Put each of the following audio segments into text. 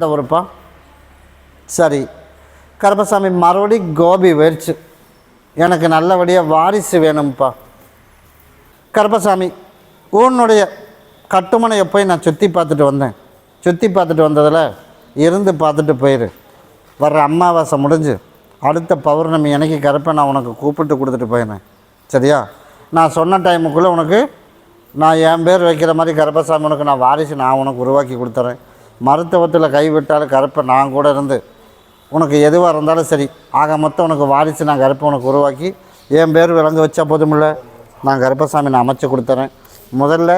இந்த ஊருப்பா சரி. கருப்பசாமி மறுபடி கோபி போயிடுச்சு எனக்கு நல்லபடியாக வாரிசு வேணும்ப்பா கருப்பசாமி உன்னுடைய கட்டுமனையை போய் நான் சுற்றி பார்த்துட்டு வந்தேன். சுற்றி பார்த்துட்டு வந்ததில் இருந்து பார்த்துட்டு போயிரு. வர்ற அமாவாசை முடிஞ்சு அடுத்த பௌர்ணமி அன்னைக்கு கருப்பை நான் உனக்கு கூப்பிட்டு கொடுத்துட்டு போயினேன் சரியா? நான் சொன்ன டைமுக்குள்ளே உனக்கு நான் என் பேர் வைக்கிற மாதிரி கருப்பசாமி உனக்கு நான் வாரிசு நான் உனக்கு உருவாக்கி கொடுத்துறேன். மருத்துவத்தில் கைவிட்டாலும் கருப்பை நான் கூட இருந்து உனக்கு எதுவாக இருந்தாலும் சரி. ஆக மொத்தம் உனக்கு வாரிசு நான் கருப்பை உனக்கு உருவாக்கி என் பேர் விளங்க வச்சா போதுமில்ல. நான் கருப்பசாமி நான் அமைச்சு கொடுத்துறேன். முதல்ல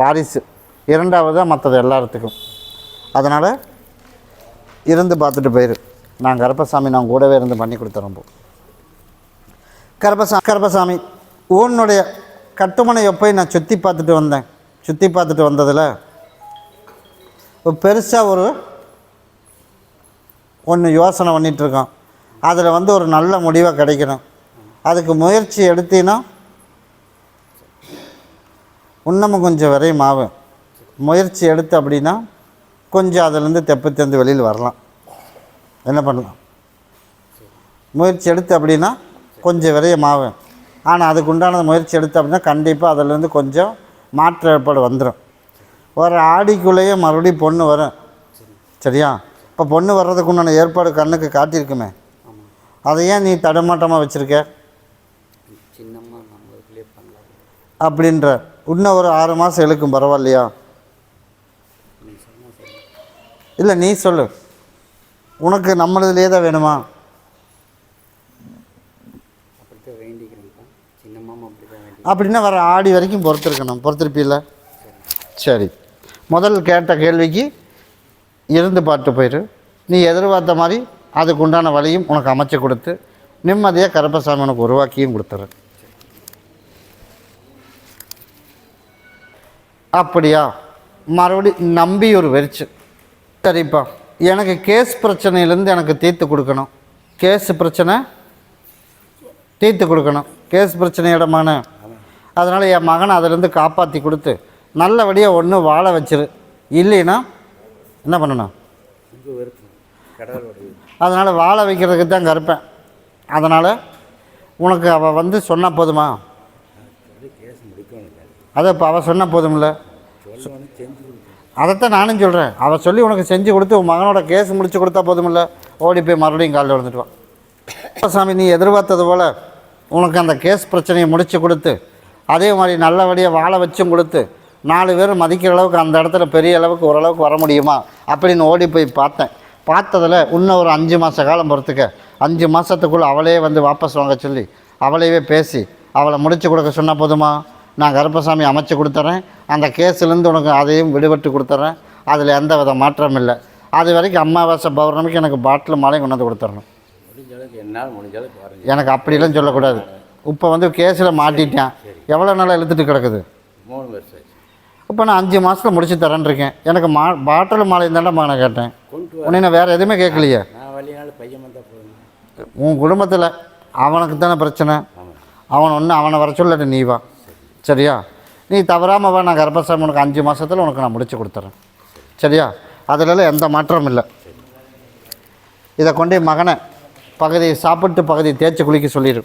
வாரிசு இரண்டாவது மற்றது எல்லாத்துக்கும் அதனால் இருந்து பார்த்துட்டு போயிரு. நான் கருப்பசாமி நான் கூடவே இருந்து பண்ணி கொடுத்துறேன் போ. கருப்பசா கருப்பசாமி உன்னுடைய கட்டுமனையை போய் நான் சுற்றி பார்த்துட்டு வந்தேன்? சுற்றி பார்த்துட்டு வந்ததில் பெருசாக ஒரு ஒன்று யோசனை பண்ணிகிட்ருக்கோம் அதில் வந்து ஒரு நல்ல முடிவாக கிடைக்கணும். அதுக்கு முயற்சி எடுத்தீங்கன்னா இன்னமும் கொஞ்சம் விரையும் ஆகும் முயற்சி எடுத்து அப்படின்னா கொஞ்சம் அதிலேருந்து தெப்பு வெளியில் வரலாம். என்ன பண்ணலாம்? முயற்சி எடுத்து அப்படின்னா கொஞ்சம் விரையும் ஆகும் ஆனால் அதுக்கு உண்டான முயற்சி எடுத்து அப்படின்னா கண்டிப்பாக அதிலேருந்து கொஞ்சம் மாற்று ஏற்பாடு வந்துடும் ஒரு ஆடிக்குள்ளேயே மறுபடியும் பொண்ணு வரும் சரியா? இப்போ பொண்ணு வர்றதுக்கு உண்டான ஏற்பாடு கண்ணுக்கு காட்டியிருக்குமே. அதை ஏன் நீ தடுமாட்டமாக வச்சுருக்க? அப்படின்ற. இன்னும் ஒரு ஆறு மாதம் இழுக்கும் பரவாயில்லையா? இல்லை நீ சொல்லு. உனக்கு நம்மளதுலேயே தான் வேணுமா? அப்படின்னா வர ஆடி வரைக்கும் பொறுத்திருக்கணும். பொறுத்திருப்பில்ல? சரி. முதல் கேட்ட கேள்விக்கு இருந்து பார்த்து போயிரு. நீ எதிர்பார்த்த மாதிரி அதுக்கு உண்டான வழியும் உனக்கு அமைச்சு கொடுத்து நிம்மதியாக கருப்பசாமி உனக்கு உருவாக்கியும் கொடுத்துறேன். அப்படியா? மறுபடி நம்பி ஒரு வெறிச்சு. சரிப்பா. எனக்கு கேஸ் பிரச்சனையிலேருந்து எனக்கு தீர்த்து கொடுக்கணும். கேஸ் பிரச்சனை தீர்த்து கொடுக்கணும். கேஸ் பிரச்சனை இடமான அதனால் என் மகனை அதிலேருந்து காப்பாற்றி கொடுத்து நல்லபடியாக ஒன்று வாழ வச்சிரு. இல்லைன்னா என்ன பண்ணணும்? அதனால் வாழ வைக்கிறதுக்கு தான் கருப்பேன். அதனால் உனக்கு அவள் வந்து சொன்னால் போதுமா? கேஸ் அதை இப்போ அவள் சொன்னால் போதும்ல? அதைத்தான் நானும் சொல்கிறேன் அவள் சொல்லி உனக்கு செஞ்சு கொடுத்து உன் மகனோட கேஸ் முடிச்சு கொடுத்தா போதுமில்ல ஓடி போய் மறுபடியும் காலில் விழுந்துட்டு சாமி நீ எதிர்பார்த்தது போல் உனக்கு அந்த கேஸ் பிரச்சனையை முடிச்சு கொடுத்து அதே மாதிரி நல்லபடியாக வாழ வச்சும் கொடுத்து நாலு பேர் மதிக்கிற அளவுக்கு அந்த இடத்துல பெரிய அளவுக்கு ஓரளவுக்கு வர முடியுமா அப்படின்னு ஓடி போய் பார்த்தேன். பார்த்ததில் இன்னும் ஒரு அஞ்சு மாத காலம் பொறுத்துக்க அஞ்சு மாதத்துக்குள்ளே அவளே வந்து வாபஸ் வாங்க சொல்லி அவளையவே பேசி அவளை முடிச்சு கொடுக்க சொன்னால் போதுமா? நான் கருப்பசாமி அமைச்சு கொடுத்துட்றேன் அந்த கேஸ்லேருந்து உனக்கு அதையும் விடுபட்டு கொடுத்துட்றேன் அதில் எந்த வித மாற்றம் இல்லை. அது வரைக்கும் அமாவாசை பௌர்ணமிக்கு எனக்கு பாட்டில் மாலையும் கொண்டு வந்து கொடுத்துடணும் எனக்கு அப்படிலாம் சொல்லக்கூடாது. இப்போ வந்து கேஸில் மாட்டிட்டேன். எவ்வளோ நாளாக இழுத்துட்டு கிடக்குது? மூணு வருஷம். இப்போ நான் அஞ்சு மாதத்தில் முடிச்சு தரேன் இருக்கேன். எனக்கு மா பாட்டில் மாலை தாண்டா நான் கேட்டேன். உன்னை நான் வேறு எதுவுமே கேட்கலையே. உன் குடும்பத்தில் அவனுக்கு தானே பிரச்சனை? அவன் ஒன்று அவனை வர சொல்லட்டு நீ வா. சரியா? நீ தவறாமல் வா நான் கர்ப்பசாமி உனக்கு அஞ்சு மாதத்தில் உனக்கு நான் முடிச்சு கொடுத்துட்றேன் சரியா? அதிலலாம் எந்த மாற்றமும் இல்லை. இதை கொண்டு மகனை பகுதி சாப்பிட்டு பகுதி தேய்ச்சி குளிக்க சொல்லிடு.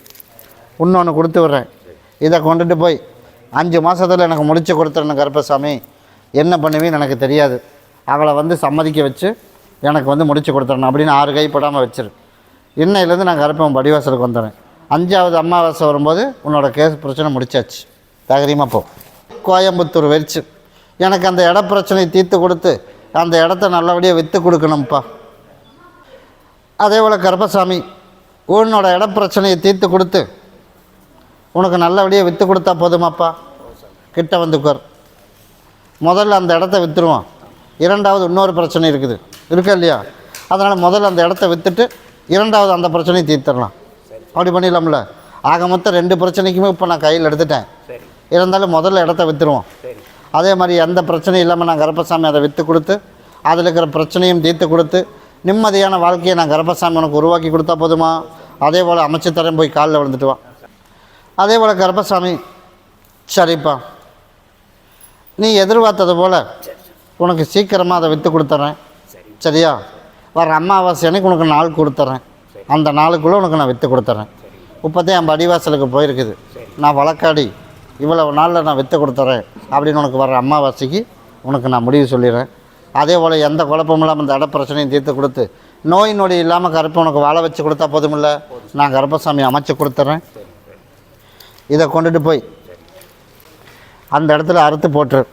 இன்னொன்று கொடுத்து விட்றேன். இதை கொண்டுட்டு போய் அஞ்சு மாதத்தில் எனக்கு முடிச்சு கொடுத்துருந்த கருப்பசாமி. என்ன பண்ணுவேன்னு எனக்கு தெரியாது. அவளை வந்து சம்மதிக்க வச்சு எனக்கு வந்து முடிச்சு கொடுத்துடணும் அப்படின்னு ஆறு கைப்படாமல் வச்சிரு. இன்னையிலேருந்து நான் கருப்பன் படிவாசலுக்கு வந்துடுறேன். அஞ்சாவது அமாவாசை வரும்போது உன்னோட கேஸ் பிரச்சனை முடிச்சாச்சு. தகரியமாக போ. கோயம்புத்தூர் வெறிச்சு. எனக்கு அந்த இட பிரச்சனையை தீர்த்து கொடுத்து அந்த இடத்த நல்லபடியாக விற்று கொடுக்கணும்ப்பா. அதே போல் கருப்பசாமி உன்னோட இட பிரச்சனையை தீர்த்து கொடுத்து உனக்கு நல்லபடியாக விற்று கொடுத்தா போதுமாப்பா. கிட்ட வந்து உட்கார். முதல்ல அந்த இடத்த விற்றுருவோம் இரண்டாவது இன்னொரு பிரச்சனை இருக்குது. இருக்கா இல்லையா? அதனால் முதல்ல அந்த இடத்த விற்றுட்டு இரண்டாவது அந்த பிரச்சனையை தீர்த்துடலாம். அப்படி பண்ணிடலாம்ல. ஆக மொத்தம் ரெண்டு பிரச்சனைக்குமே இப்போ நான் கையில் எடுத்துட்டேன். இருந்தாலும் முதல்ல இடத்த விற்றுருவோம் அதே மாதிரி எந்த பிரச்சனையும் இல்லாமல் நான் கருப்பசாமி அதை விற்று கொடுத்து அதில் இருக்கிற பிரச்சனையும் தீர்த்து கொடுத்து நிம்மதியான வாழ்க்கையை நான் கருப்பசாமி உனக்கு உருவாக்கி கொடுத்தா போதுமா? அதே போல் அமைச்சு தரேன் போய் காலில் விழுந்துட்டு வா. அதே போல் கருப்பசாமி. சரிப்பா. நீ எதிர்பார்த்தது போல் உனக்கு சீக்கிரமாக அதை விற்று கொடுத்துட்றேன் சரியா? வர அமாவாசை அன்னைக்கு உனக்கு நாள் கொடுத்துட்றேன் அந்த நாளுக்குள்ளே உனக்கு நான் விற்று கொடுத்துட்றேன் இப்போதான் என் படிவாசலுக்கு போயிருக்குது. நான் வழக்காடி இவ்வளவு நாளில் நான் விற்று கொடுத்துட்றேன் அப்படின்னு உனக்கு வர அமாவாசைக்கு உனக்கு நான் முடிவு சொல்லிடுறேன். அதே போல் எந்த குழப்பமும் இல்லாமல் இந்த இட பிரச்சனையும் தீர்த்து கொடுத்து நோய் நொடி இல்லாமல் கருப்பை உனக்கு வாழ வச்சு கொடுத்தா போதுமில்ல? நான் கர்ப்பசாமி அமைச்சு கொடுத்துட்றேன் இதை கொண்டுட்டு போய். அந்த இடத்துல அறுத்து போட்டுரு.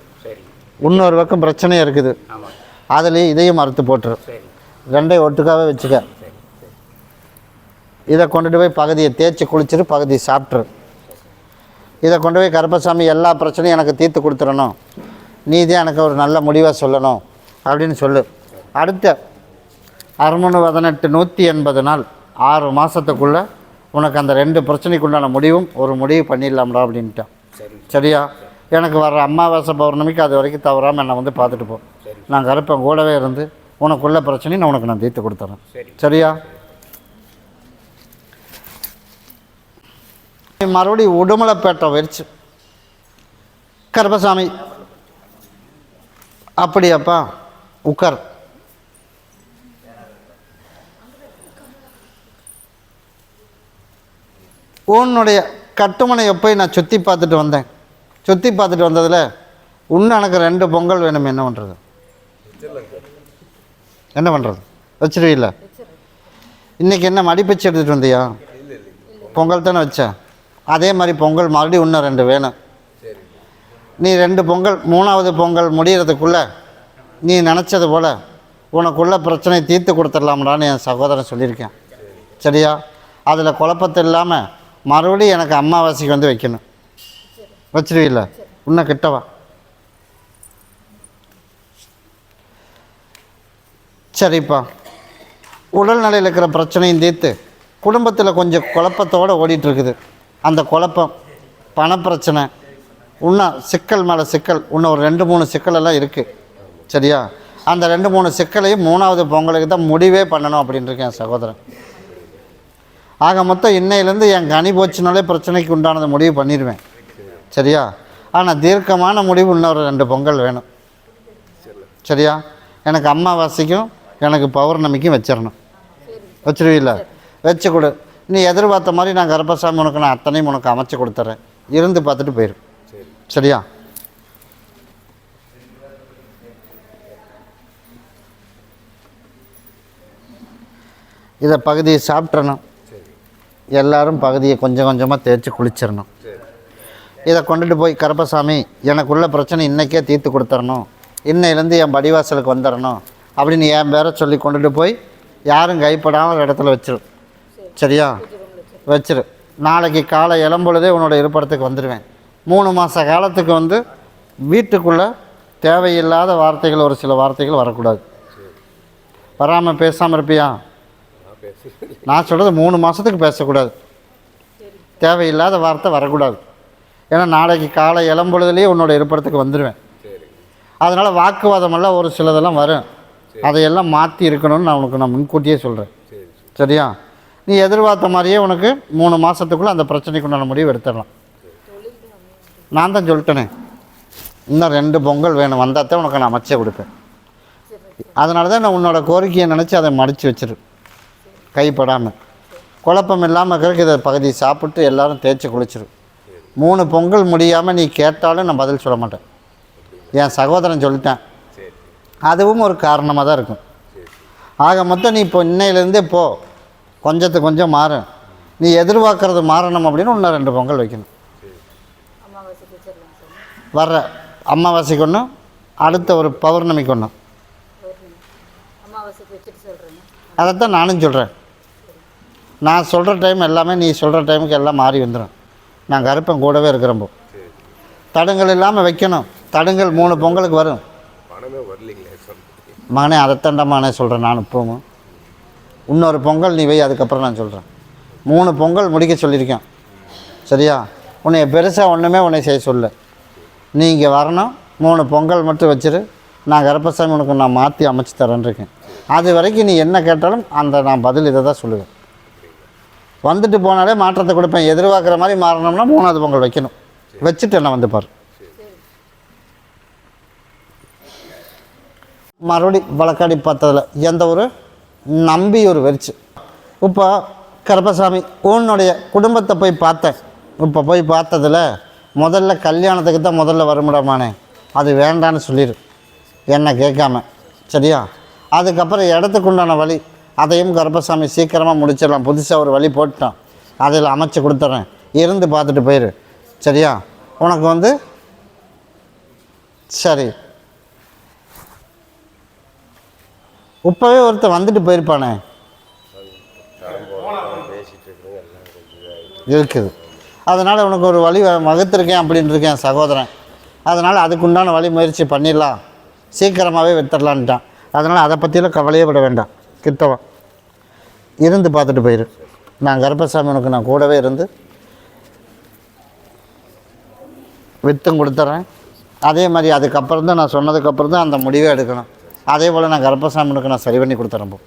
இன்னொரு பக்கம் பிரச்சனையும் இருக்குது. அதுலேயும் இதையும் அறுத்து போட்டுரு. ரெண்டையும் ஒட்டுக்காவே வச்சுக்க. இதை கொண்டுட்டு போய் பகுதியை தேய்ச்சி குளிச்சுட்டு பகுதியை சாப்பிட்ரு இதை கொண்டு போய் கருப்பசாமி எல்லா பிரச்சனையும் எனக்கு தீர்த்து கொடுத்துடணும். நீ தான் எனக்கு ஒரு நல்ல முடிவாக சொல்லணும் அப்படின்னு சொல்லு. அடுத்த அறுநூறு பதினெட்டு நூற்றி எண்பது நாள் ஆறு மாதத்துக்குள்ளே உனக்கு அந்த ரெண்டு பிரச்சனைக்குண்டான முடிவும் ஒரு முடிவு பண்ணிடலாம்டா அப்படின்ட்டான் சரி சரியா? எனக்கு வர்ற அமாவாசை பௌர்ணமிக்கு அது வரைக்கும் தவறாமல் என்னை வந்து பார்த்துட்டு போ. நான் கருப்பன் கூடவே இருந்து உனக்குள்ள பிரச்சனையும் நான் உனக்கு நான் தீர்த்து கொடுத்துறேன். சரி. சரியா? மறுபடியும் உடுமலைப்பேட்டை வச்சு கருப்பசாமி. அப்படியாப்பா? உட்கார் உன்னுடைய கட்டுமனையை போய் நான் சுற்றி பார்த்துட்டு வந்தேன்? சுற்றி பார்த்துட்டு வந்ததில் இன்னும் எனக்கு ரெண்டு பொங்கல் வேணும். என்ன பண்ணுறது என்ன பண்ணுறது வச்சிருவீல்ல? இன்றைக்கி என்ன மடிப்பிச்சு எடுத்துகிட்டு வந்தியா? பொங்கல் தானே வச்சேன் அதே மாதிரி பொங்கல் மறுபடியும் இன்னும் ரெண்டு வேணும். நீ ரெண்டு பொங்கல் மூணாவது பொங்கல் முடியறதுக்குள்ளே நீ நினச்சது போல் உனக்குள்ள பிரச்சனை தீர்த்து கொடுத்துடலாம்டான்னு என் சகோதரன் சொல்லியிருக்கேன். சரியா? அதில் குழப்பத்தை இல்லாமல் மறுபடியும் எனக்கு அம்மாவாசைக்கு வந்து வைக்கணும். வச்சிருவீல்ல? இன்னும் கிட்டவா? சரிப்பா. உடல்நிலையில் இருக்கிற பிரச்சனையும் தீர்த்து குடும்பத்தில் கொஞ்சம் குழப்பத்தோடு ஓடிட்டுருக்குது. அந்த குழப்பம் பணப்பிரச்சனை இன்னும் சிக்கல் மேலே சிக்கல் இன்னும் ஒரு ரெண்டு மூணு சிக்கலெல்லாம் இருக்குது சரியா? அந்த ரெண்டு மூணு சிக்கலையும் மூணாவது பொங்கலுக்கு தான் முடிவே பண்ணணும் அப்படின்னு இருக்கேன் சகோதரன். ஆக மொத்தம் இன்னையிலேருந்து என் கனி போச்சுனாலே பிரச்சனைக்கு உண்டானதை முடிவு பண்ணிடுவேன். சரியா? ஆனால் தீர்க்கமான முடிவு இன்னொரு ரெண்டு பொங்கல் வேணும். சரியா? எனக்கு அம்மாவாசைக்கும் எனக்கு பௌர்ணமிக்கும் வச்சிடணும். வச்சிருவீல்ல? வச்சு கொடு. நீ எதிர்பார்த்த மாதிரி நான் கர்ப்பசாமி உனக்கு நான் அத்தனையும் உனக்கு அமைச்சு கொடுத்துட்றேன் இருந்து பார்த்துட்டு போயிடும் சரியா? இதை பகுதியை சாப்பிட்றணும் எல்லாரும் பகுதியை கொஞ்சம் கொஞ்சமாக தேய்ச்சி குளிச்சிடணும். இதை கொண்டுட்டு போய் கருப்பசாமி எனக்குள்ள பிரச்சனை இன்றைக்கே தீர்த்து கொடுத்துடணும் இன்னையிலேருந்து என் படிவாசலுக்கு வந்துடணும் அப்படின்னு என் பேரை சொல்லி கொண்டுட்டு போய் யாரும் கைப்படாமல் ஒரு இடத்துல வச்சிரு. சரியா? வச்சிரு. நாளைக்கு காலை இளம்பொழுதே உன்னோட இருப்பிடத்துக்கு வந்துடுவேன் மூணு மாத காலத்துக்கு வந்து வீட்டுக்குள்ளே தேவையில்லாத வார்த்தைகள் ஒரு சில வார்த்தைகள் வரக்கூடாது. வராமல் பேசாமல் இருப்பியா? நான் சொல்கிறது மூணு மாதத்துக்கு பேசக்கூடாது. தேவையில்லாத வார்த்தை வரக்கூடாது. ஏன்னா நாளைக்கு காலை இளம்பொழுதுலேயே உன்னோட இருப்பிடத்துக்கு வந்துடுவேன் அதனால் வாக்குவாதமெல்லாம் ஒரு சிலதெல்லாம் வரும். அதையெல்லாம் மாற்றி இருக்கணும்னு நான் உனக்கு நான் முன்கூட்டியே சொல்கிறேன் சரியா? நீ எதிர்பார்த்த மாதிரியே உனக்கு மூணு மாதத்துக்குள்ளே அந்த பிரச்சனைக்கு உண்டான முடிவு எடுத்துடலாம். நான் தான் சொல்லிட்டேனே. இன்னும் ரெண்டு பொங்கல் வேணும். வந்தால் தான் உனக்கு நான் அமைச்சே கொடுப்பேன். அதனால தான் நான் உன்னோட கோரிக்கையை நினச்சி அதை மடித்து வச்சிரு. கைப்படாமல் குழப்பம் இல்லாமல் இருக்கிறதுக்கு இதை பகுதி சாப்பிட்டு எல்லாரும் தேய்ச்சி குளிச்சிரு மூணு பொங்கல் முடியாமல் நீ கேட்டாலும் நான் பதில் சொல்ல மாட்டேன். என் சகோதரன் சொல்லிட்டேன். அதுவும் ஒரு காரணமாக தான் இருக்கும். ஆக மொத்தம் நீ இப்போ இன்னையிலேருந்தே போ. கொஞ்சத்துக்கு கொஞ்சம் மாறும் நீ எதிர்பார்க்கறது மாறணும் அப்படின்னு இன்னும் ரெண்டு பொங்கல் வைக்கணும். வர்ற அமாவாசைக்கு ஒன்று அடுத்த ஒரு பௌர்ணமிக்கு ஒன்று அதைத்தான் நானும் சொல்கிறேன் நான் சொல்கிற டைம் எல்லாமே நீ சொல்கிற டைமுக்கு எல்லாம் மாறி வந்துடும் நான் கருப்பன் கூடவே இருக்கிறப்போ தடுங்கள் இல்லாமல் வைக்கணும். தடுங்கள் மூணு பொங்கலுக்கு வரும். மகனே அதைத்தாண்டா மகனே சொல்கிறேன் நான் இப்போவும் இன்னொரு பொங்கல் நீ வை அதுக்கப்புறம் நான் சொல்கிறேன் மூணு பொங்கல் முடிக்க சொல்லியிருக்கேன். சரியா? உன்னை பெருசாக ஒன்றுமே உன்னை செய்ய சொல்ல நீ இங்கே வரணும். மூணு பொங்கல் மட்டும் வச்சிரு. நான் கருப்பசாமி உனக்கு நான் மாற்றி அமைச்சு தரேன் இருக்கேன். அது வரைக்கும் நீ என்ன கேட்டாலும் அந்த நான் பதில் இதை தான் சொல்லுவேன். வந்துட்டு போனாலே மாற்றத்தை கொடுப்பேன். எதிர்பார்க்குற மாதிரி மாறணும்னா மூணாவது பொங்கல் வைக்கணும். வச்சுட்டு என்ன வந்து பாரு. மறுபடி வழக்காடி பார்த்ததில் எந்த ஒரு நம்பி ஒரு வெறிச்சு. இப்போ கருப்பசாமி உன்னுடைய குடும்பத்தை போய் பார்த்தேன். இப்போ போய் பார்த்ததில் முதல்ல கல்யாணத்துக்கு தான் முதல்ல வருமிடமானே. அது வேண்டான்னு சொல்லிடு என்னை கேட்காம சரியா? அதுக்கப்புறம் இடத்துக்கு உண்டான வழி அதையும் கருப்பசாமி சீக்கிரமாக முடிச்சிடலாம். புதுசாக ஒரு வழி போட்டோம் அதில் அமைச்சு கொடுத்துட்றேன் இருந்து பார்த்துட்டு போயிரு. சரியா? உனக்கு வந்து சரி. இப்போவே ஒருத்தன் வந்துட்டு போயிருப்பானே. இருக்குது. அதனால் உனக்கு ஒரு வழி வ- வகுத்திருக்கேன் அப்படின்னு இருக்கேன் சகோதரன். அதனால் அதுக்குண்டான வழி முயற்சி பண்ணிடலாம். சீக்கிரமாகவே வித்துடலான்ட்டான். அதனால் அதை பற்றியெல்லாம் கவலையே விட வேண்டாம். கிட்டவன். இருந்து பார்த்துட்டு போயிரு. நான் கருப்பசாமி உனக்கு நான் கூடவே இருந்து வித்தும் கொடுத்துட்றேன் அதே மாதிரி அதுக்கப்புறம் தான் நான் சொன்னதுக்கப்புறம் தான் அந்த முடிவே எடுக்கணும். அதே போல் நான் கருப்பசாமி உனக்கு நான் சரி பண்ணி கொடுத்துறேன் போ.